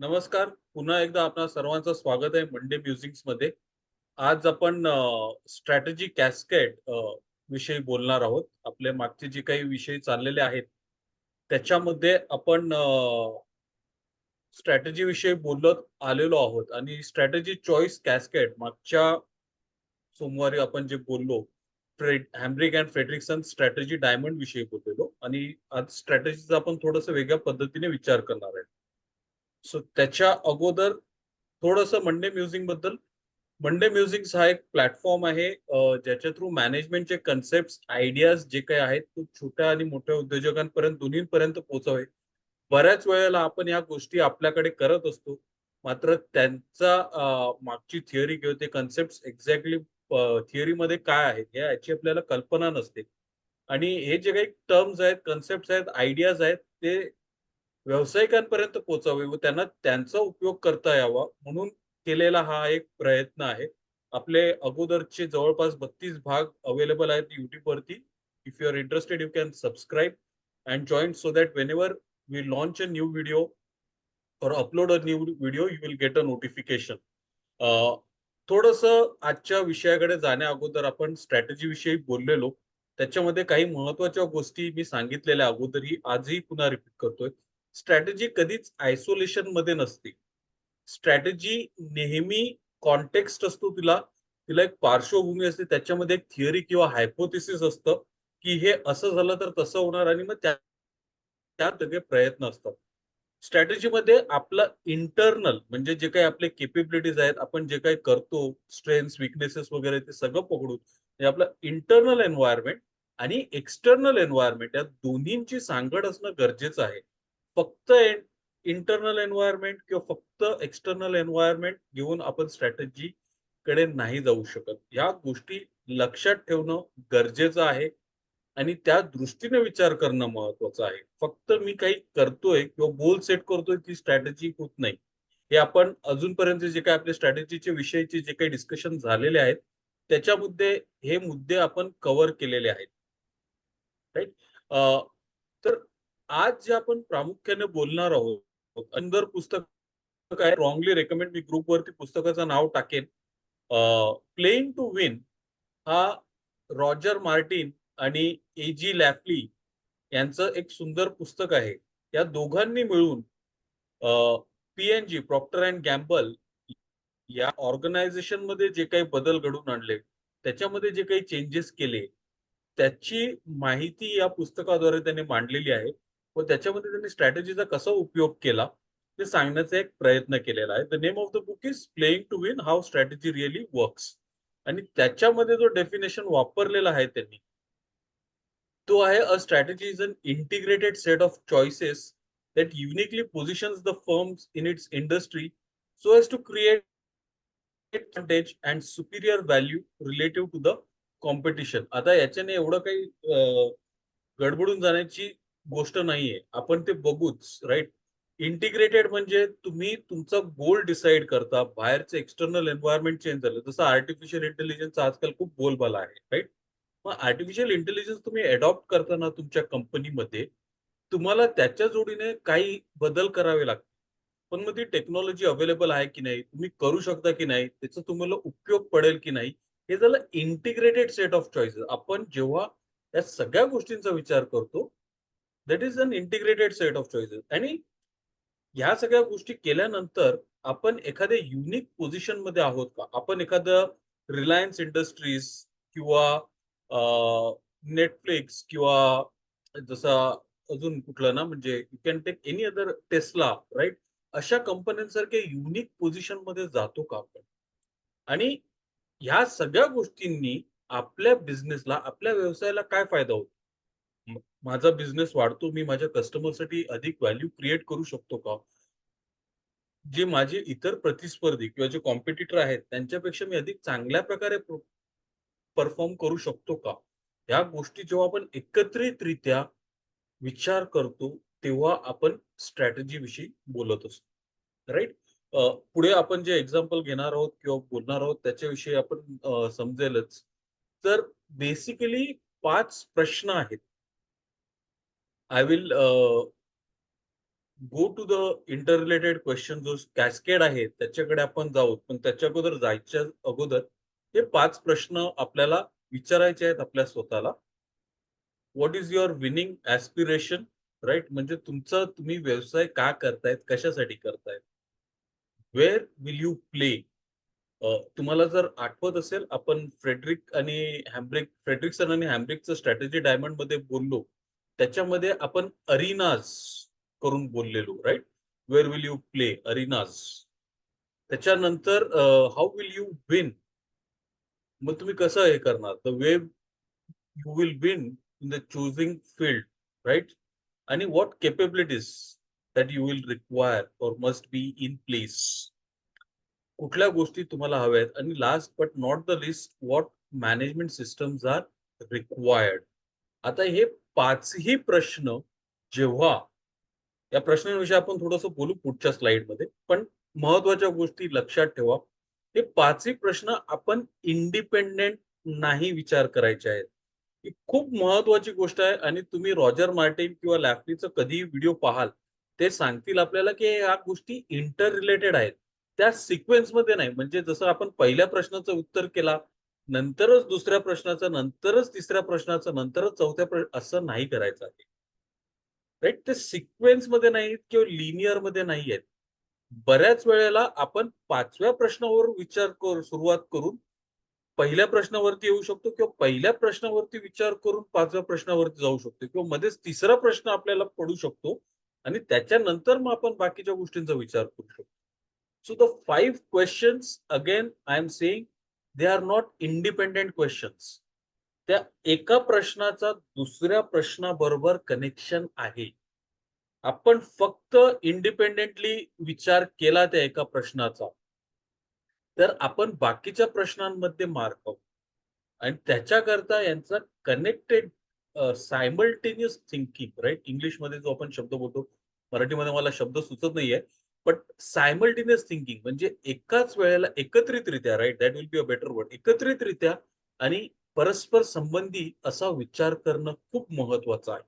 नमस्कार. पुन्हा एकदा आपणा सर्वांचं स्वागत आहे मंडे म्युझिक्समध्ये. आज आपण स्ट्रॅटेजी कॅस्केट विषयी बोलणार आहोत. आपले मागचे जे काही विषय चाललेले आहेत त्याच्यामध्ये आपण स्ट्रॅटेजी विषयी बोलत आलेलो आहोत. आणि स्ट्रॅटेजी चॉईस कॅस्केट मागच्या सोमवारी आपण जे बोललो Fred Hambrick and Fredrickson strategy diamond विषयी बोललेलो. आणि आज स्ट्रॅटेजीचा आपण थोडस वेगळ्या पद्धतीने विचार करणार आहे. सो त्याच्या अगोदर थोडस मंडे म्युझिकबद्दल. मंडे म्युझिक हा एक प्लॅटफॉर्म आहे ज्याच्या थ्रू मॅनेजमेंटचे कन्सेप्ट आयडियाज जे काही आहेत तो छोट्या आणि मोठ्या उद्योजकांपर्यंत दोन्हीपर्यंत पोहोचावे. बऱ्याच वेळेला आपण या गोष्टी आपल्याकडे करत असतो. मात्र त्यांचा मागची थिअरी किंवा ते कन्सेप्ट एक्झॅक्टली थिअरीमध्ये काय आहेत याची आपल्याला कल्पना नसते. आणि हे जे काही टर्म्स आहेत कन्सेप्ट आहेत आयडियाज आहेत ते व्यावसायिकांपर्यंत पोहोचावे व त्यांना त्यांचा उपयोग करता यावा म्हणून केलेला हा एक प्रयत्न आहे. आपले अगोदरचे जवळपास बत्तीस भाग अवेलेबल आहेत युट्यूबवरती. If you are interested you can subscribe and join so that whenever we launch a new video or upload a new video you will get a notification थोडस आजच्या विषयाकडे जाण्या अगोदर आपण स्ट्रॅटेजी विषयी बोललेलो. त्याच्यामध्ये काही महत्त्वाच्या गोष्टी मी सांगितलेल्या अगोदरही आजही पुन्हा रिपीट करतोय. स्ट्रॅटेजी कधीच आयसोलेशनमध्ये नसते. स्ट्रॅटेजी नेहमी कॉन्टेक्स्ट असतो तिला. तिला एक पार्श्वभूमी असते. त्याच्यामध्ये एक थिअरी किंवा हायपोथिसिस असतं की हे असं झालं तर तसं होणार आणि मग त्या त्यात सगळे प्रयत्न असतात. स्ट्रॅटेजीमध्ये आपलं इंटरनल म्हणजे जे काही आपले केपेबिलिटीज आहेत आपण जे काही करतो स्ट्रेंथ विकनेसेस वगैरे ते सगळं पकडून म्हणजे आपलं इंटरनल एन्व्हायरमेंट आणि एक्सटर्नल एन्व्हायरमेंट या दोन्हींची सांगड असणं गरजेचं आहे. फक्त इंटरनल एन्व्हायरमेंट किंवा फक्त एक्सटर्नल एन्व्हायरमेंट घेऊन आपण स्ट्रॅटेजी कडे नाही जाऊ शकत. या गोष्टी लक्षात ठेवणं गरजेचं आहे आणि त्या दृष्टीने विचार करणं महत्वाचं आहे. फक्त मी काही करतोय किंवा गोल सेट करतोय ती स्ट्रॅटेजी होत नाही. हे आपण अजूनपर्यंत जे काही आपले स्ट्रॅटेजीचे विषयीचे जे काही डिस्कशन झालेले आहेत त्याच्यामध्ये हे मुद्दे आपण कव्हर केलेले आहेत. राईट तर आज जे आपण प्रामुख्याने बोलणार आहोत अंदर पुस्तक आहे रॉंगली रेकमेंड मी ग्रुपवरती पुस्तकाचं नाव टाकेन. प्लेइंग टू विन हा रॉजर मार्टिन आणि ए जी लॅफली यांचं एक सुंदर पुस्तक आहे. या दोघांनी मिळून P N G Procter and Gamble या ऑर्गनायझेशनमध्ये जे काही बदल घडून आणले त्याच्यामध्ये जे काही चेंजेस केले त्याची माहिती या पुस्तकाद्वारे त्यांनी मांडलेली आहे. व त्याच्यामध्ये त्यांनी स्ट्रॅटेजीचा कसा उपयोग केला ते सांगण्याचा एक प्रयत्न केलेला आहे. The name of the book is playing to win how strategy really works आणि त्याच्यामध्ये जो डेफिनेशन वापरलेला आहे त्यांनी तो आहे a strategy is an integrated set of choices that uniquely positions the firms in its industry so as to create advantage and superior value relative to the competition. आता याच्याने एवढं काही गडबडून जाण्याची गोष्ट नाहीये. आपण ते बघूच राईट इंटिग्रेटेड म्हणजे तुम्ही तुमचा गोल डिसाईड करता बाहेरचं एक्सटर्नल एन्व्हायरमेंट चेंज झालं. जसं आर्टिफिशियल इंटेलिजन्स आजकाल खूप बोलबाला आहे राईट मग आर्टिफिशियल इंटेलिजन्स तुम्ही अडॉप्ट करताना तुमच्या कंपनीमध्ये तुम्हाला त्याच्या जोडीने काही बदल करावे लागतात पण मग ती टेक्नॉलॉजी अवेलेबल आहे की नाही तुम्ही करू शकता की नाही त्याचा तुम्हाला उपयोग पडेल की नाही हे झालं इंटिग्रेटेड सेट ऑफ चॉईसेस आपण जेव्हा या सगळ्या गोष्टींचा विचार करतो that is an integrated set of choices आणि ह्या सगळ्या गोष्टी केल्यानंतर आपण एखाद्या युनिक पोझिशनमध्ये आहोत का? आपण एखादं रिलायन्स इंडस्ट्रीज किंवा नेटफ्लिक्स किंवा जसा अजून कुठलं ना म्हणजे you can take any other Tesla right अशा कंपन्यांसारख्या युनिक पोझिशनमध्ये जातो का आपण? आणि ह्या सगळ्या गोष्टींनी आपल्या बिझनेसला आपल्या व्यवसायाला काय फायदा होतो? माझा बिझनेस वाढतो मी माझ्या कस्टमरसाठी अधिक व्हॅल्यू क्रिएट करू शकतो का? जे माझे इतर प्रतिस्पर्धी किंवा जे कॉम्पिटिटर आहेत त्यांच्यापेक्षा मी अधिक चांगल्या प्रकारे परफॉर्म करू शकतो का? या गोष्टी जेव्हा आपण एकत्रितरित्या विचार करतो तेव्हा आपण स्ट्रॅटेजी विषयी बोलत असतो. राईट पुढे आपण जे एक्झाम्पल घेणार आहोत किंवा बोलणार आहोत त्याच्याविषयी आपण समजेलच. तर बेसिकली पाच प्रश्न आहेत. I will go to the interrelated question जो कॅस्केड आहे त्याच्याकडे आपण जाऊ. पण त्याच्या अगोदर जायच्या अगोदर हे पाच प्रश्न आपल्याला विचारायचे आहेत आपल्या स्वतःला. What is your winning aspiration right म्हणजे तुमचा तुम्ही व्यवसाय का करतायत? कशासाठी करतायत? वेअर विल यू प्ले तुम्हाला जर आठवत असेल आपण फ्रेडरिक आणि हॅम्ब्रिक फ्रेडरिकसन आणि हॅम्ब्रिकचं स्ट्रॅटेजी डायमंडमध्ये बोललो. त्याच्यामध्ये आपण अरिनाज करून बोललेलो right where will you play arenas. त्याच्यानंतर हाऊ विल यू विन मग तुम्ही कसं हे करणार? The way you will win in the choosing field right आणि what capabilities that you will require or must be in place कुठल्या गोष्टी तुम्हाला हव्या आहेत आणि last but not the list what management systems are required आता हे पाचही प्रश्न जेव्हा या प्रश्नांविषयी आपण थोडस बोलू पुढच्या स्लाइडमध्ये पण महत्त्वाच्या गोष्टी लक्षात ठेवा. हे पाचही प्रश्न आपण इंडिपेंडेंट नाही विचार करायचे आहेत. ही खूप महत्वाची गोष्ट आहे आणि तुम्ही रॉजर मार्टिन किंवा लॅफलीचं कधीही व्हिडिओ पाहाल ते सांगतील आपल्याला की या गोष्टी इंटर रिलेटेड आहेत. त्या सिक्वेन्समध्ये नाही. म्हणजे जसं आपण पहिल्या प्रश्नाचं उत्तर केला नंतरच दुसऱ्या प्रश्नाचं नंतरच तिसऱ्या प्रश्नाचं नंतरच चौथ्या प्रश्न असं नाही करायचं आहे. राईट ते सिक्वेन्समध्ये नाहीत किंवा लिनियरमध्ये नाही आहेत बऱ्याच वेळेला आपण पाचव्या प्रश्नावर विचार कर सुरुवात करून पहिल्या प्रश्नावरती येऊ शकतो किंवा पहिल्या प्रश्नावरती विचार करून पाचव्या प्रश्नावरती जाऊ शकतो किंवा मध्येच तिसरा प्रश्न आपल्याला पडू शकतो आणि त्याच्यानंतर मग आपण बाकीच्या गोष्टींचा विचार करू शकतो. So the five questions again I am saying they are not independent questions त्या एका प्रश्नाचा दुसऱ्या प्रश्नाबरोबर कनेक्शन आहे. आपण फक्त इंडिपेंडेंटली विचार केला त्या एका प्रश्नाचा. तर आपण बाकीच्या प्रश्नांमध्ये मार्क आहोत आणि त्याच्याकरता यांचा कनेक्टेड सायमल्टेनियस थिंकिंग राईट इंग्लिशमध्ये जो आपण शब्द बोलतो मराठीमध्ये मला शब्द सुचत नाहीये. बट सायमल्टेनियस थिंकिंग म्हणजे एकाच वेळेला एकत्रितरित्या right that will be a better word एकत्रितरित्या आणि परस्पर संबंधी असा विचार करणं खूप महत्वाचं आहे.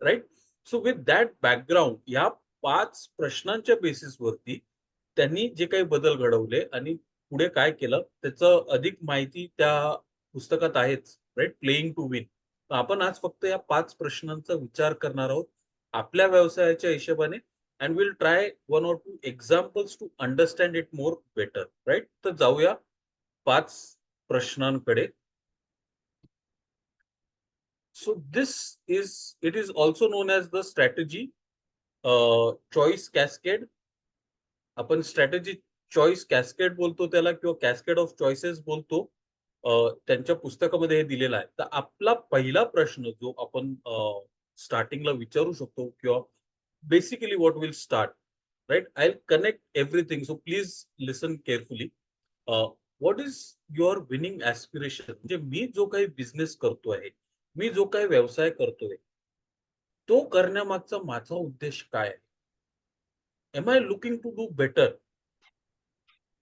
Right so with that background या पाच प्रश्नांच्या बेसिसवरती त्यांनी जे काही बदल घडवले आणि पुढे काय केलं त्याचं अधिक माहिती त्या पुस्तकात आहेच. राईट प्लेईंग टू विन आपण आज फक्त या पाच प्रश्नांचा विचार करणार आहोत. आपल्या व्यवसायाच्या हिशोबाने and will try one or two examples to understand it more better right तर जाऊया पाच प्रश्नांकडे. So this is it is also known as the strategy choice cascade आपण स्ट्रॅटेजी चॉईस कॅस्केड बोलतो त्याला किंवा कॅस्केड ऑफ चॉईसेस बोलतो. Uh, त्यांच्या पुस्तकामध्ये हे दिलेलं आहे. तर आपला पहिला प्रश्न जो आपण uh, स्टार्टिंगला विचारू शकतो किंवा basically what will start right connect connect So so please listen carefully what is your winning aspiration म्हणजे मी जो काही बिझनेस करतो आहे मी जो काही व्यवसाय करतोय तो करण्यामागचा माझा उद्देश काय आहे? Am I looking to do better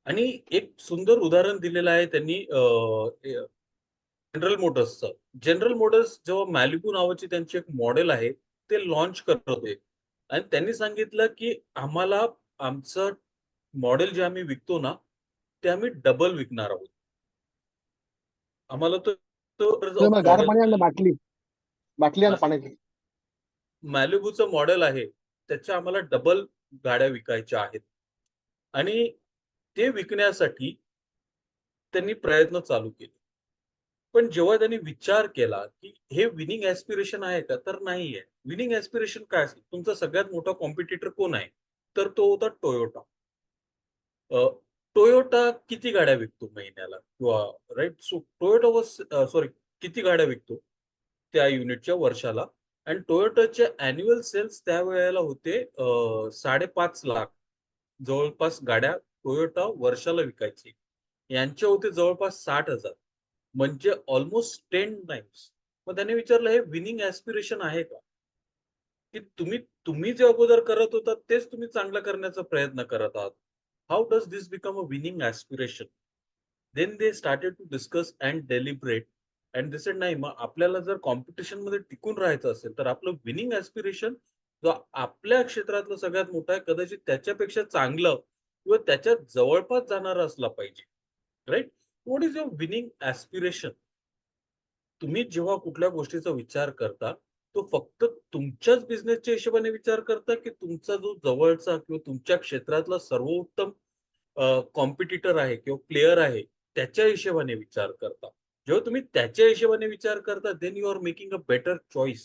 आणि एक सुंदर उदाहरण दिलेलं आहे त्यांनी जनरल मोटर्सचं जनरल मोटर्स जेव्हा मॅलिबू नावाची त्यांची एक मॉडेल आहे ते लॉन्च करत होते. आणि त्यांनी सांगितलं की आम्हाला आमचं मॉडेल जे आम्ही विकतो ना ते आम्ही डबल विकणार आहोत. आम्हाला तो बाटली. बाटली पाण्याची. मॅलिबूचं मॉडेल आहे त्याच्या आम्हाला डबल गाड्या विकायच्या आहेत. आणि ते विकण्यासाठी त्यांनी प्रयत्न चालू केले. पण जेव्हा त्यांनी विचार केला की हे विनिंग ऍस्पिरेशन आहे का तर नाही आहे विनिंग ऍस्पिरेशन काय असेल तुमचा सगळ्यात मोठा कॉम्पिटिटर कोण आहे? तर तो होता टोयोटा टोयोटा किती गाड्या विकतो महिन्याला? किंवा right so Toyota was sorry किती गाड्या विकतो? त्या युनिटच्या वर्षाला. आणि टोयोटाचे अॅन्युअल सेल्स त्यावेळेला होते साडेपाच लाख. जवळपास गाड्या टोयोटा वर्षाला विकायची. यांचे होते जवळपास साठ हजार. म्हणजे ऑलमोस्ट टेन टाइम्स मग त्याने विचारलं हे विनिंग ऍस्पिरेशन आहे का? की तुम्ही तुम्ही जे अगोदर करत होता तेच तुम्ही चांगलं करण्याचा प्रयत्न करत आहात. How does this become a winning aspiration then they started to discuss and deliberate and decide नाही मग आपल्याला जर कॉम्पिटिशनमध्ये टिकून राहायचं असेल तर आपलं विनिंग ऍस्पिरेशन जो आपल्या क्षेत्रातलं सगळ्यात मोठा आहे कदाचित त्याच्यापेक्षा चांगलं किंवा त्याच्या जवळपास जाणारा असला पाहिजे. Right what is your winning aspiration तुम्ही जेव्हा कुठल्या गोष्टीचा विचार करता तो फक्त तुमच्याच बिझनेसच्या हिशोबाने विचार करता की तुमचा जो जवळचा किंवा तुमच्या क्षेत्रातला सर्वोत्तम कॉम्पिटिटर आहे किंवा प्लेअर आहे त्याच्या हिशोबाने विचार करता. जेव्हा तुम्ही त्याच्या हिशोबाने विचार करता then you are making a better choice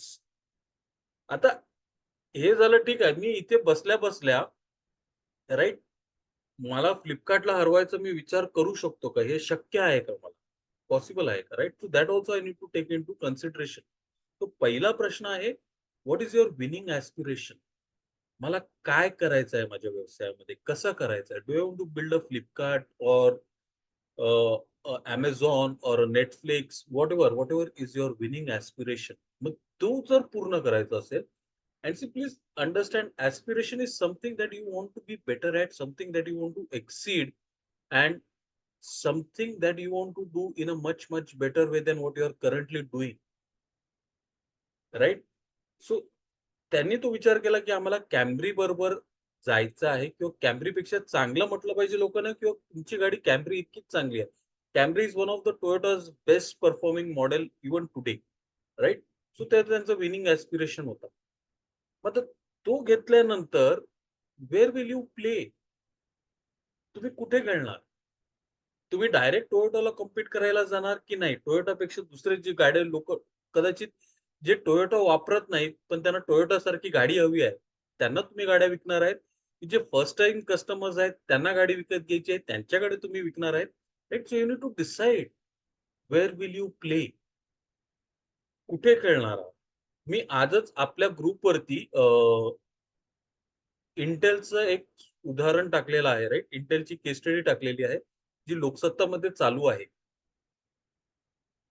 आता हे झालं ठीक आहे. मी इथे बसल्या बसल्या राईट मला फ्लिपकार्टला हरवायचा मी विचार करू शकतो का? हे शक्य आहे का मला? पॉसिबल आहे का? Right to that also I need to take into consideration तो पहिला प्रश्न आहे what is your winning aspiration मला काय करायचं आहे माझ्या व्यवसायामध्ये? कसं करायचं आहे? Do you to build a Flipkart or Amazon or Netflix whatever whatever is your winning aspiration मग तो जर पूर्ण करायचा असेल and see please understand aspiration is something that you want to be better at something that you want to exceed and something that you want to do in a much much better way than what you are currently doing right so त्यांनी तो विचार केला की आम्हाला कॅम्ब्री बरोबर जायचं आहे किंवा कॅम्ब्री पेक्षा चांगलं म्हटलं पाहिजे लोकांना किंवा तुमची गाडी कॅम्ब्री इतकीच चांगली आहे Camry is one of the Toyota's best performing model even today right so ते त्यांचं विनिंग ऍस्पिरेशन होतं मग तो घेतल्यानंतर वेअर विल यू प्ले तुम्ही कुठे खेळणार? तुम्ही डायरेक्ट टोयोटाला कम्पीट करायला जाणार की नाही? टोयोटापेक्षा दुसरे जे गाड्या लोक कदाचित जे टोयोटा वापरत नाहीत पण त्यांना टोयोटा सारखी गाडी हवी आहे त्यांना तुम्ही गाड्या विकणार आहेत. जे फर्स्ट टाइम कस्टमर्स आहेत त्यांना गाडी विकत घ्यायची आहे त्यांच्याकडे तुम्ही विकणार आहेत. Right you need to decide where will you play कुठे खेळणार आहात? मी आजच आपल्या ग्रुपवरती इंटेलचं एक उदाहरण टाकलेलं आहे राईट इंटेलची केस स्टडी टाकलेली आहे जी लोकसत्तामध्ये चालू आहे.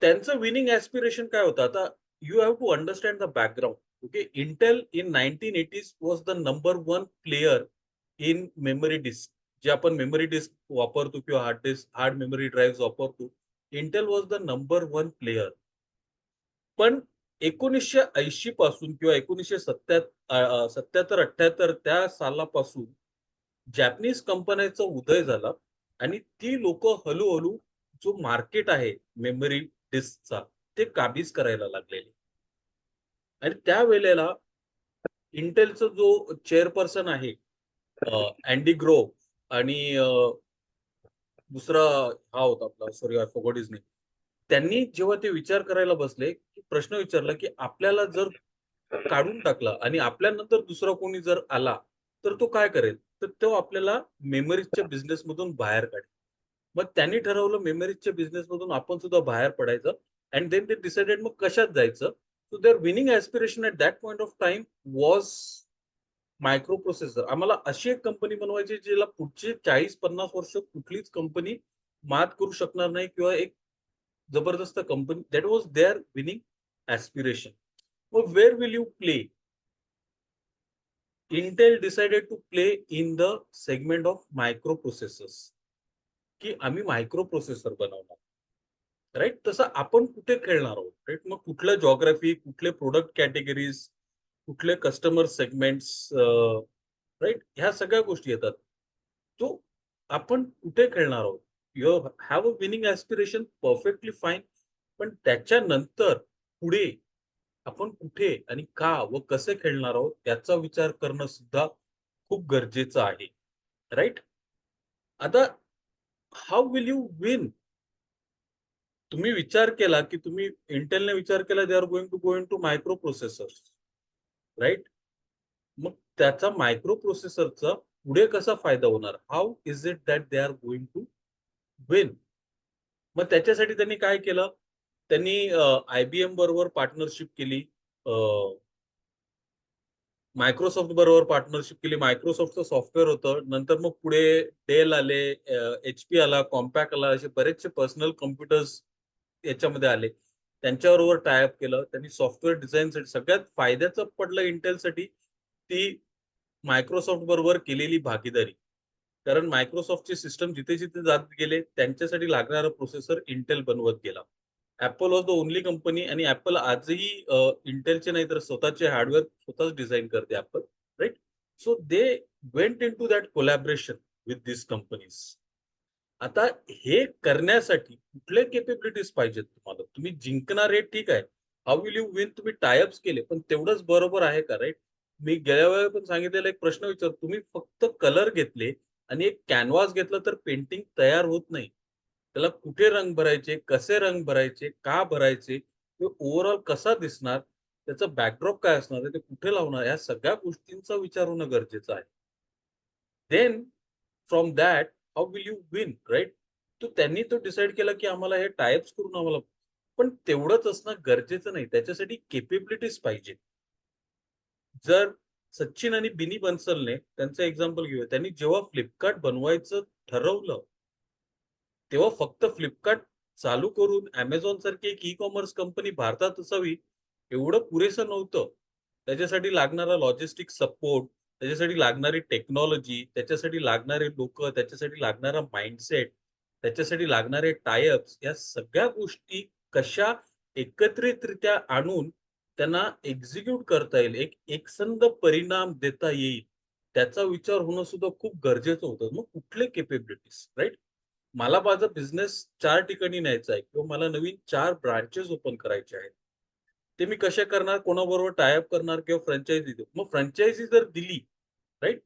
त्यांचं विनिंग ऍस्पिरेशन काय होतं? आता you have to understand the background okay Intel in nineteen eighties was the number one player in memory disk जे आपण मेमरी डिस्क वापरतो किंवा hard disk hard memory drive वापरतो Intel was the number one player पण एकोणीसशे ऐंशी पासून किंवा एकोणीसशे सत्या सत्याहत्तर अठ्याहत्तर त्या सालापासून जॅपनीज कंपन्यांचा उदय झाला आणि ती लोक हळूहळू जो मार्केट आहे मेमरी डिस्कचा ते काबीज करायला लागलेले. आणि त्या वेळेला इंटेलचा जो चेअरपर्सन आहे अँडी ग्रो आणि दुसरा हा होता आपला sorry I forgot his name त्यांनी जेव्हा ते विचार करायला बसले की प्रश्न विचारला की आपल्याला जर काढून टाकला आणि आपल्यानंतर दुसरा कोणी जर आला तर तो काय करेल? तर तो आपल्याला मेमरीजच्या बिझनेस मधून बाहेर काढेल. मग त्यांनी ठरवलं मेमरीजच्या बिझनेस मधून आपण सुद्धा बाहेर पडायचं अँड देन ते डिसाइडेड मग कशात जायचं? So their winning aspiration at that point of time was microprocessor आम्हाला अशी एक कंपनी बनवायची जिला पुढचे चाळीस पन्नास वर्ष कुठलीच कंपनी मात करू शकणार नाही किंवा एक जबरदस्त company that was their winning aspiration मग where will you play Intel decided to play in the segment of microprocessors की आम्ही मायक्रो प्रोसेसर बनवणार. राईट तसं आपण कुठे खेळणार आहोत? राईट मग कुठल्या जॉग्राफी कुठले प्रोडक्ट कॅटेगरीज कुठले कस्टमर सेगमेंट्स राईट ह्या सगळ्या गोष्टी येतात. तो आपण कुठे खेळणार आहोत? You have a winning aspiration perfectly fine पण त्याच्यानंतर पुढे आपण कुठे आणि का व कसे खेळणार आहोत याचा विचार करणं सुद्धा खूप गरजेचं आहे. राईट आता हाऊ विल यू विन तुम्ही विचार केला की तुम्ही इंटेलने विचार केला they are going to going to microprocessor right मग त्याचा मायक्रो प्रोसेसरचा पुढे कसा फायदा होणार? How is it that they are going to win मग त्याच्यासाठी त्यांनी काय केलं? त्यांनी आयबीएम बरोबर पार्टनरशिप केली. मायक्रोसॉफ्ट बरोबर पार्टनरशिप केली. मायक्रोसॉफ्टचं सॉफ्टवेअर होतं. नंतर मग पुढे डेल आले एच पी आला कॉम्पॅक्ट आला असे बरेचसे पर्सनल कम्प्युटर्स याच्यामध्ये आले. त्यांच्याबरोबर टायअप केलं. त्यांनी सॉफ्टवेअर डिझाईनसाठी सगळ्यात फायद्याचं पडलं इंटेलसाठी ती मायक्रोसॉफ्ट बरोबर केलेली भागीदारी. कारण मायक्रोसॉफ्टचे सिस्टम जिथे जिथे जात गेले त्यांच्यासाठी लागणारा प्रोसेसर इंटेल बनवत गेला. Apple was the only company आणि ऍपल आजही इंटेलचे नाही तर स्वतःचे हार्डवेअर स्वतःच डिझाईन करते Apple right so they went into that collaboration with this companies आता हे करण्यासाठी कुठले केपेबिलिटीज पाहिजेत तुम्हाला? तुम्ही जिंकणार हे ठीक आहे. हाऊ विल यू विन तुम्ही टायअप्स केले पण तेवढंच बरोबर आहे का राईट मी गेल्या वेळेला पण सांगितलेला एक प्रश्न विचार तुम्ही फक्त कलर घेतले आणि एक कॅनव्हास घेतलं तर पेंटिंग तयार होत नाही. त्याला कुठे रंग भरायचे कसे रंग भरायचे का भरायचे ओव्हरऑल कसा दिसणार त्याचं बॅकड्रॉप काय असणार आहे ते कुठे लावणार या सगळ्या गोष्टींचा विचार होणं गरजेचं आहे. Then from that how will you win right तो त्यांनी तो डिसाईड केला की आम्हाला हे टायप्स करून आम्हाला पण तेवढंच असणं गरजेचं नाही. त्याच्यासाठी केपेबिलिटीज पाहिजे जर सचिन आणि बिनी बन्सलने त्यांचं एक्झाम्पल घेऊया. त्यांनी जेव्हा फ्लिपकार्ट बनवायचं ठरवलं तेव्हा फक्त फ्लिपकार्ट चालू करून अमेझॉन सारखी एक ई कॉमर्स कंपनी भारतात असावी एवढं पुरेसं नव्हतं. त्याच्यासाठी लागणारा लॉजिस्टिक सपोर्ट त्याच्यासाठी लागणारी टेक्नॉलॉजी त्याच्यासाठी लागणारे लोक त्याच्यासाठी लागणारा माइंडसेट त्याच्यासाठी लागणारे टायअप्स या सगळ्या गोष्टी कशा एकत्रितरित्या आणून त्यांना एक्झिक्यूट करता येईल. एक एकसंध परिणाम देता येईल. त्याचा विचार होणं सुद्धा खूप गरजेचं होतं. मग कुठले केपेबिलिटीज राईट मला माझा बिझनेस चार ठिकाणी न्यायचा आहे किंवा मला नवीन चार ब्रांचेस ओपन करायचे आहेत. ते मी कसे करणार? कोणाबरोबर टायअप करणार किंवा फ्रँचायझी देऊ? मग फ्रँचायझी जर दिली राईट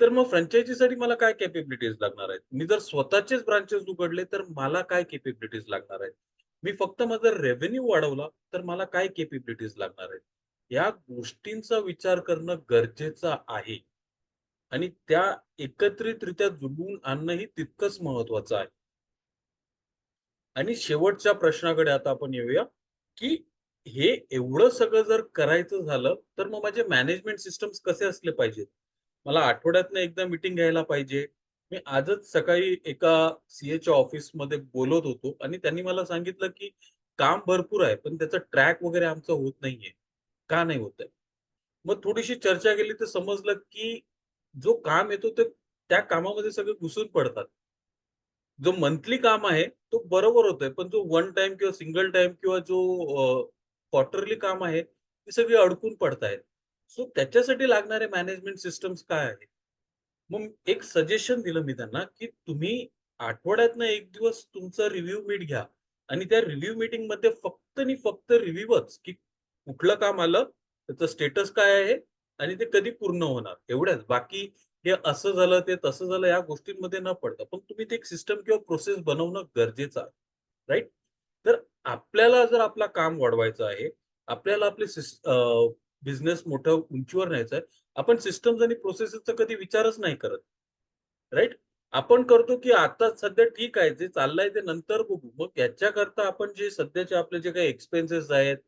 तर मग फ्रँचायझीसाठी मला काय केपेबिलिटीज लागणार आहेत? मी जर स्वतःचेच ब्रांचेस उघडले तर मला काय केपेबिलिटीज लागणार आहेत? मी फक्त माझा रेव्हेन्यू वाढवला तर मला काय केपेबिलिटीज लागणार आहेत? या गोष्टींचा विचार करणं गरजेचं आहे. आणि त्या एकत्रितरित्या जुळवून आणणंही तितकंच महत्वाचं आहे. आणि शेवटच्या प्रश्नाकडे आता आपण येऊया की हे एवढं सगळं जर करायचं झालं तर मग माझे मॅनेजमेंट सिस्टम्स कसे असले पाहिजेत? मला आठवड्यातनं एकदा मिटिंग घ्यायला पाहिजे मी आजच सकाळी एका सीएच्या ऑफिसमध्ये बोलत होतो आणि त्यांनी मला सांगितलं की काम भरपूर आहे पण त्याचा ट्रॅक वगैरे आमचं होत नाहीये. का नाही होत आहे? मग थोडीशी चर्चा केली तर समजलं की जो काम येतो ते त्या कामामध्ये सगळे घुसून पडतात. जो मंथली काम आहे तो बरोबर होतोय पण जो वन टाइम किंवा सिंगल टाइम किंवा जो क्वार्टरली काम आहे ती सगळी अडकून पडतायत. सो त्याच्यासाठी लागणारे मॅनेजमेंट सिस्टम्स काय आहे मग एक सजेशन दिलं मी त्यांना की तुम्ही आठवड्यातनं एक दिवस तुमचं रिव्ह्यू मीट घ्या. आणि त्या रिव्ह्यू मीटिंगमध्ये फक्त आणि फक्त रिव्ह्यूच की कुठलं काम आलं त्याचं स्टेटस काय आहे आणि ते कधी पूर्ण होणार. एवढ्याच बाकी हे असं झालं ते तसं झालं या गोष्टींमध्ये न पडतं. पण तुम्ही ते एक सिस्टम किंवा प्रोसेस बनवणं गरजेचं आहे. राईट तर आपल्याला जर आपला काम वाढवायचं आहे आपल्याला आपले बिझनेस मोठं उंचीवर न्यायचं आहे आपण सिस्टम्स आणि प्रोसेसचा कधी विचारच नाही करत. राईट आपण करतो की आता सध्या ठीक आहे जे चाललंय ते नंतर बघू. मग याच्याकरता आपण जे सध्याचे आपले जे काही एक्सपेन्सेस आहेत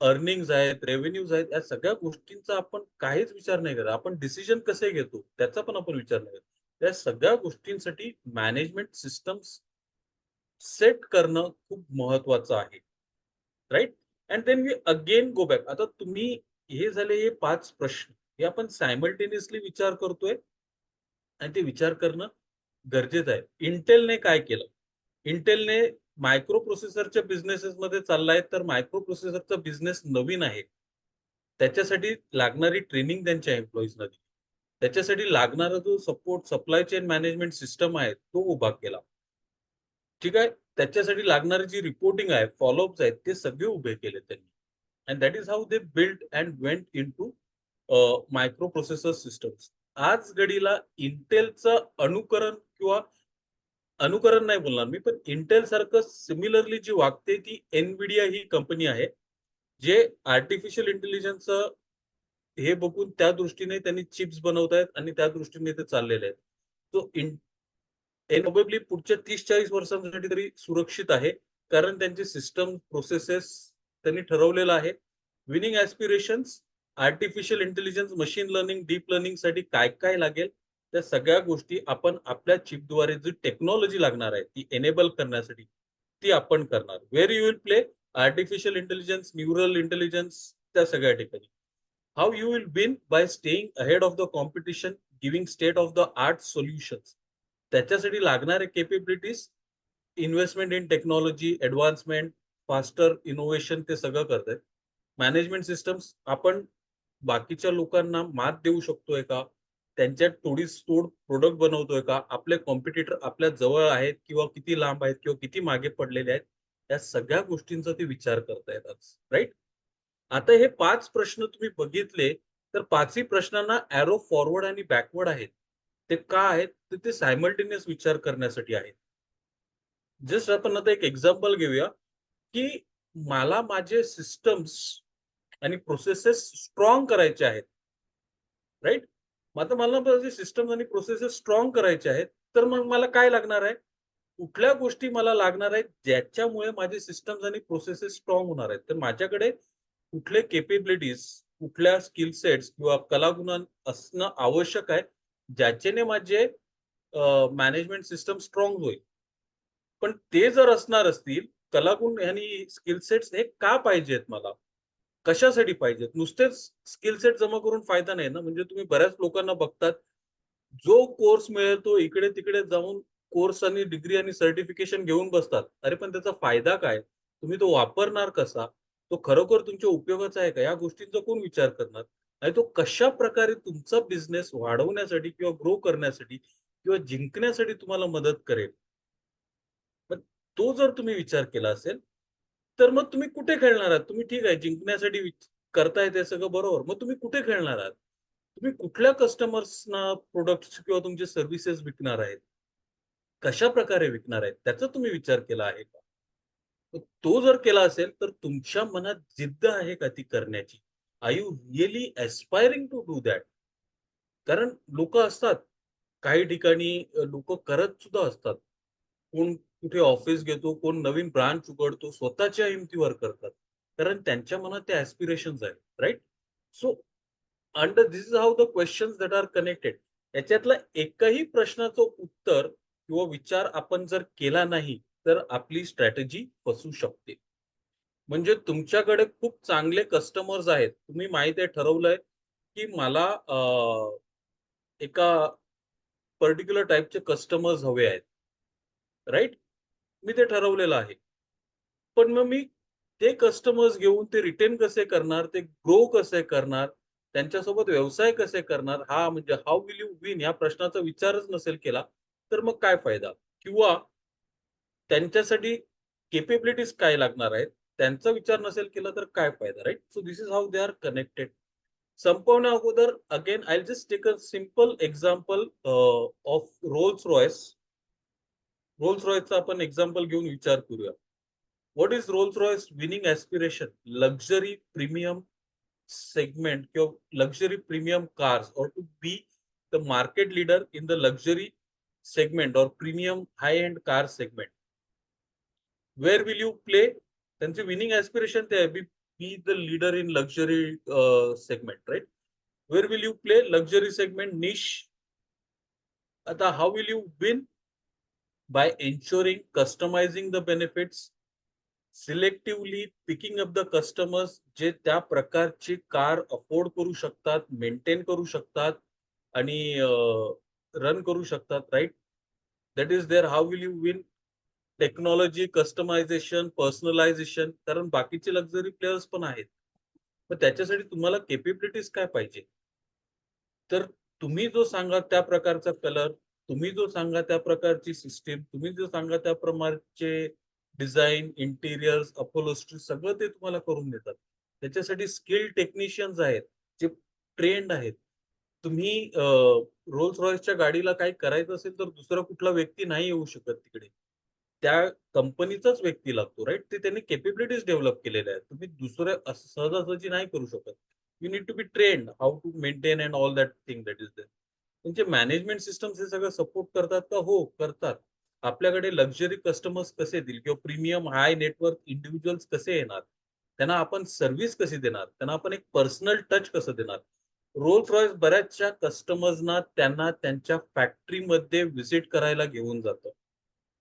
अर्निंग आहेत रेव्हेन्यूज आहेत या सगळ्या गोष्टींचा आपण काहीच विचार नाही करत. आपण डिसिजन कसे घेतो त्याचा पण आपण विचार नाही करत. त्या सगळ्या गोष्टींसाठी मॅनेजमेंट सिस्टम्स सेट करणं खूप महत्वाचं आहे. Right and then we again go back आता तुम्ही हे झाले हे पाच प्रश्न. हे आपण सायमल्टेनियसली विचार करतोय. आणि ते विचार करणं गरजेचं आहे. इंटेलने काय केलं? इंटेलने मायक्रो प्रोसेसरच्या बिझनेसेसमध्ये चाललाय तर मायक्रो प्रोसेसरचा बिझनेस नवीन आहे. त्याच्यासाठी लागणारी ट्रेनिंग त्यांच्या एम्प्लॉईजना दिली. त्याच्यासाठी लागणारा जो support supply chain management system आहे तो उभा केला. ठीक आहे? त्याच्यासाठी लागणारी जी रिपोर्टिंग आहे फॉलोअप्स आहेत ते सगळे उभे केले त्यांनी. And that is how they build and went into microprocessor systems आज घडीला इंटेलचं अनुकरण किंवा अनुकरण नाही बोलणार मी पण इंटेल सारखं सिमिलरली जी वागते ती एनविडिया ही कंपनी आहे जे आर्टिफिशियल इंटेलिजन्स हे बघून त्या दृष्टीने त्यांनी चिप्स बनवत आहेत आणि त्या दृष्टीने ते चाललेले आहेत. सो प्रोबेबली पुढच्या तीस चाळीस वर्षांसाठी तरी सुरक्षित आहे कारण त्यांचे सिस्टम प्रोसेसेस त्यांनी ठरवलेलं आहे. Winning aspirations artificial intelligence machine learning deep लर्निंगसाठी काय काय लागेल? त्या सगळ्या गोष्टी आपण आपल्या चिपद्वारे जी टेक्नॉलॉजी लागणार आहे ती एनेबल करण्यासाठी ती आपण करणार. Where you will play artificial intelligence neural intelligence त्या सगळ्या ठिकाणी. How you will win by staying ahead of the competition giving state of the art solutions त्याच्यासाठी लागणारे capabilities investment in technology advancement faster innovation ते सगळं करतायत. Management systems आपण बाकीच्या लोकांना मात देऊ शकतोय का? त्यांच्या तोडीस तोड प्रोडक्ट बनवतोय का? आपले कॉम्पिटिटर आपल्या जवळ आहेत किंवा किती लांब आहेत किंवा किती मागे पडलेले आहेत? या सगळ्या गोष्टींचा ते विचार करता येतात राईट आता हे पाच प्रश्न तुम्ही बघितले तर पाचही प्रश्नांना ॲरो फॉरवर्ड आणि बॅकवर्ड आहेत. ते का आहेत? तर ते सायमल्टेनियस विचार करण्यासाठी आहेत. जस्ट आपण आता एक एक्झाम्पल घेऊया. की मला माझे सिस्टम्स आणि प्रोसेसेस स्ट्रॉंग करायचे आहेत. राईट आता मला माझे सिस्टम आणि प्रोसेसेस स्ट्रॉंग करायचे आहेत तर मग मला काय लागणार आहे? कुठल्या गोष्टी मला लागणार आहेत ज्याच्यामुळे माझे सिस्टम्स आणि प्रोसेसेस स्ट्रॉंग होणार आहेत? तर माझ्याकडे कुठले केपेबिलिटीज कुठल्या स्किल सेट्स किंवा कलागुण असणं आवश्यक आहे ज्याच्याने माझे मॅनेजमेंट सिस्टम स्ट्रॉंग होईल. पण ते जर असणार असतील कलागुण आणि स्किल सेट्स हे का पाहिजेत मला? कशासाठी पाहिजेत? नुसतेच स्किल सेट जमा करून फायदा नाही ना? म्हणजे तुम्ही बऱ्याच लोकांना बघतात जो कोर्स मिळेल तो इकडे तिकडे जाऊन कोर्स आणि डिग्री आणि सर्टिफिकेशन घेऊन बसतात. अरे पण त्याचा फायदा काय? तुम्ही तो वापरणार कसा? तो खरोखर तुमच्या उपयोगाचा आहे का? या गोष्टींचा कोण विचार करणार? आणि तो कशा प्रकारे तुमचा बिझनेस वाढवण्यासाठी किंवा ग्रो करण्यासाठी किंवा जिंकण्यासाठी तुम्हाला मदत करेल? तो जर तुम्ही विचार केला असेल तर मग तुम्ही कुठे खेळणार आहात? तुम्ही ठीक आहे जिंकण्यासाठी करताय ते सगळं बरोबर मग तुम्ही कुठे खेळणार आहात? तुम्ही कुठल्या कस्टमर्सना प्रोडक्ट किंवा तुमचे सर्व्हिसेस विकणार आहेत? कशा प्रकारे विकणार आहेत? त्याचा तुम्ही विचार केला आहे का? तो जर केला असेल तर तुमच्या मनात जिद्द आहे का ती करण्याची? I you really aspiring to do that कारण लोक असतात काही ठिकाणी लोक करत सुद्धा असतात. कोण कुठे ऑफिस घेतो कोण नवीन ब्रांच उघडतो स्वतःच्या हिमतीवर करतात. कारण त्यांच्या मनात ते ऍस्पिरेशन आहेत right so under this is how the question that are connected याच्यातला एकही प्रश्नाचं उत्तर किंवा विचार आपण जर केला नाही तर आपली स्ट्रॅटेजी फसू शकते. म्हणजे तुमच्याकडे खूप चांगले कस्टमर्स आहेत. तुम्ही माहिती आहे ठरवलंय की मला एका पर्टिक्युलर टाईपचे कस्टमर्स हवे आहेत. राईट मी ते ठरवलेलं आहे. पण मग मी ते कस्टमर्स घेऊन ते रिटेन कसे करणार ते ग्रो कसे करणार त्यांच्यासोबत व्यवसाय कसे करणार हा म्हणजे हाऊ विल यू विन या प्रश्नाचा विचारच नसेल केला तर मग काय फायदा? किंवा त्यांच्यासाठी केपेबिलिटीज काय लागणार आहेत? त्यांचा विचार नसेल केला तर काय फायदा right so this is how they are connected संपवण्या अगोदर again I just take a simple example of Rolls Royce Rolls रॉयचा आपण एक्झाम्पल घेऊन विचार करूया. What is Rolls Royce winning aspiration luxury premium segment किंवा luxury premium cars or to be the market leader in the luxury segment or premium high end car segment where will you play त्यांचे winning aspiration ते आहे. Be the leader in luxury segment right where will you play luxury segment niche आता how will you win by ensuring customizing the benefits selectively picking up the customers जे त्या प्रकारची car afford करू शकतात maintain करू शकतात आणि run करू शकतात right that is their how will you win technology customization personalization कारण बाकीचे लक्झरी प्लेयर्स पण आहेत. पण त्याच्यासाठी तुम्हाला केपेबिलिटीज काय पाहिजे? तर तुम्ही जो सांगा त्या प्रकारचा कलर तुम्ही जो सांगा त्या प्रकारची सिस्टीम तुम्ही जो सांगा त्या प्रकारचे डिझाईन इंटिरियर्स अपोलोस्ट्री सगळं ते तुम्हाला करून देतात. त्याच्यासाठी स्किल टेक्निशियन्स आहेत जे ट्रेंड आहेत. तुम्ही रोल्स रॉयसच्या गाडीला काही करायचं असेल तर दुसरा कुठला व्यक्ती नाही येऊ शकत तिकडे. त्या कंपनीचाच व्यक्ती लागतो राईट ते त्यांनी केपेबिलिटीज डेव्हलप केलेल्या आहेत. तुम्ही दुसऱ्या सहजासहजी नाही करू शकत. You need to be trained how to maintain and all that thing that is that त्यांचे मॅनेजमेंट सिस्टम हे सगळं सपोर्ट करतात का? हो करतात. आपल्याकडे लक्झरी कस्टमर्स कसे येतील किंवा प्रीमियम हाय नेटवर्क इंडिव्हिज्युअल्स कसे येणार? त्यांना आपण सर्व्हिस कशी देणार? त्यांना आपण एक पर्सनल टच कसं देणार? रोल्स रॉयस बऱ्याचशा कस्टमर्सना त्यांना त्यांच्या फॅक्टरीमध्ये व्हिजिट करायला घेऊन जातं.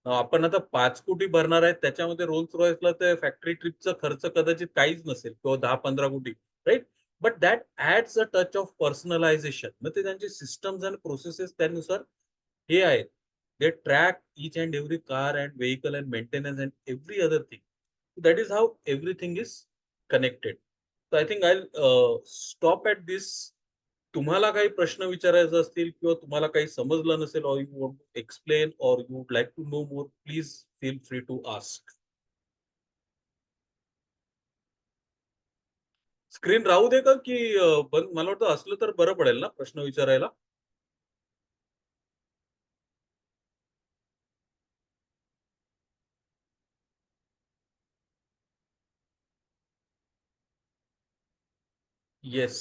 आपण आता पाच कोटी भरणार आहेत त्याच्यामध्ये रोल्स रॉयसला ते फॅक्टरी ट्रिपचा खर्च कदाचित काहीच नसेल. किंवा दहा पंधरा कोटी right but that adds a touch of personalization मग ते त्यांचे सिस्टम्स आणि प्रोसेसेस त्यानुसार हे आहेत they track each and every car and vehicle and maintenance and every other thing that is how everything is connected so i think i'll uh, stop at this तुम्हाला काही प्रश्न विचारायचे असतील किंवा तुम्हाला काही समजलं नसेल or you want to explain or you would like to know more please feel free to ask screen राहू दे का की बंद? मला वाटतं असलं तर बरं पडेल ना प्रश्न विचारायला? येस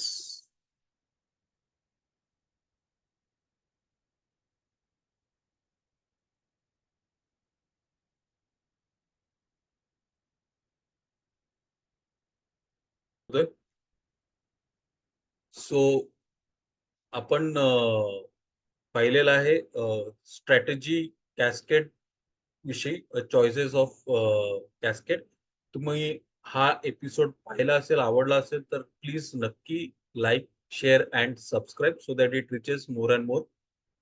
सो आपण पाहिलेलं आहे स्ट्रॅटेजी कॅस्केट विषयी चॉईसेस ऑफ कॅस्केट तुम्ही हा एपिसोड पाहिला असेल आवडला असेल तर प्लीज नक्की like share and subscribe so that it reaches more and more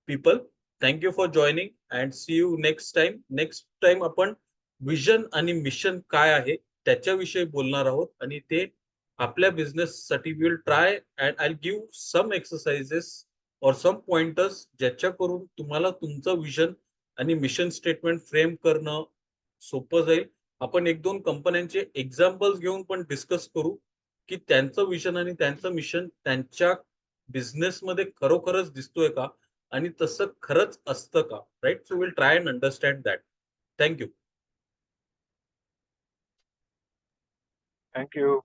people thank you for joining and see you next time next time आपण विजन आणि मिशन काय आहे त्याच्याविषयी बोलणार आहोत आणि ते आपल्या बिझनेस साठी will try and I give some exercises और सम पॉइंटर्स ज्याच्याकरून तुम्हाला तुमचं विजन आणि मिशन स्टेटमेंट फ्रेम करणं सोपं जाईल. आपण एक दोन कंपन्यांचे एक्झाम्पल्स घेऊन पण डिस्कस करू की त्यांचं विजन आणि त्यांचं मिशन त्यांच्या बिझनेसमध्ये खरोखरच दिसतोय का आणि तसं खरंच असतं का right so will try and understand that thank you thank you